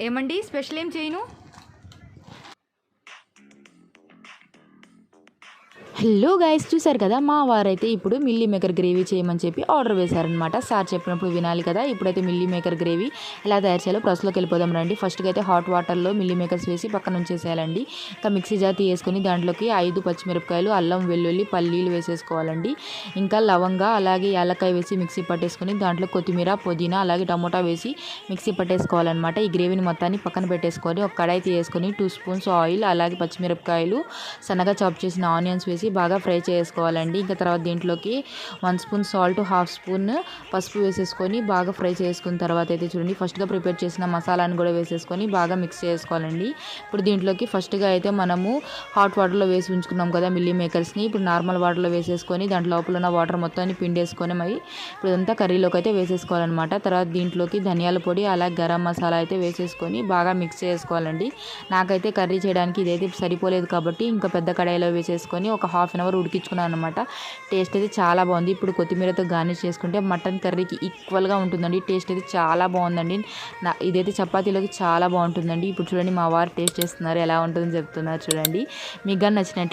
ఏమండి? స్పెషల్ ఏం చేయను? హలో గైస్ చూసారు కదా మా వారైతే ఇప్పుడు మిల్లీ మేకర్ గ్రేవీ చేయమని చెప్పి ఆర్డర్ వేశారనమాట సార్ చెప్పినప్పుడు వినాలి కదా ఇప్పుడైతే మిల్లీ మేకర్ గ్రేవీ ఎలా తయారు చేయాలో ప్రాసెస్లోకి వెళ్ళిపోదాం రండి. ఫస్ట్గా అయితే హాట్ వాటర్లో మిల్లీ మేకర్స్ వేసి పక్కన ఉంచేసేయాలండి. ఇంకా మిక్సీ జాతి వేసుకొని దాంట్లోకి ఐదు పచ్చిమిరపకాయలు అల్లం వెల్లుల్లి పల్లీలు వేసేసుకోవాలండి. ఇంకా లవంగా అలాగే యాలక్కాయ వేసి మిక్సీ పట్టేసుకొని దాంట్లో కొత్తిమీర పుదీనా అలాగే టమోటా వేసి మిక్సీ పట్టేసుకోవాలన్నమాట. ఈ గ్రేవీని మొత్తాన్ని పక్కన పెట్టేసుకొని ఒక కడాయి తీసుకొని టూ స్పూన్స్ ఆయిల్ అలాగే పచ్చిమిరపకాయలు సన్నగా చాప్ చేసిన ఆనియన్స్ వేసి బాగా ఫ్రై చేసుకోవాలండి. ఇంకా తర్వాత దీంట్లోకి one spoon salt half spoon పసుపు వేసేసుకొని బాగా ఫ్రై చేసుకున్న తర్వాత అయితే చూడండి ఫస్ట్గా ప్రిపేర్ చేసిన మసాలాను కూడా వేసేసుకొని బాగా మిక్స్ చేసుకోవాలండి. ఇప్పుడు దీంట్లోకి ఫస్ట్గా అయితే మనము హాట్ వాటర్లో వేసి ఉంచుకున్నాం కదా మిల్లీ మేకర్స్ని. ఇప్పుడు నార్మల్ వాటర్లో వేసేసుకొని దాంట్లో లోపల ఉన్న వాటర్ మొత్తాన్ని పిండేసుకొని మరి ఇప్పుడు ఇదంతా కర్రీలోకి అయితే వేసేసుకోవాలన్నమాట. తర్వాత దీంట్లోకి ధనియాల పొడి అలాగే గరం మసాలా అయితే వేసేసుకొని బాగా మిక్స్ చేసుకోవాలండి. నాకైతే కర్రీ చేయడానికి ఇదైతే సరిపోలేదు కాబట్టి ఇంకా పెద్ద కడాయిలో వేసేసుకొని ఒక హాఫ్ అన్ అవర్ ఉడికించుకున్నాను అనమాట టేస్ట్ అయితే చాలా బాగుంది. ఇప్పుడు కొత్తిమీరతో గార్నిష్ చేసుకుంటే మటన్ కర్రీకి ఈక్వల్గా ఉంటుందండి. టేస్ట్ అయితే చాలా బాగుందండి. నా ఇదైతే చపాతీలోకి చాలా బాగుంటుందండి. ఇప్పుడు చూడండి మా వారు టేస్ట్ చేస్తున్నారు ఎలా ఉంటుందని చెప్తున్నారు చూడండి. మీకు కానీ నచ్చినట్టు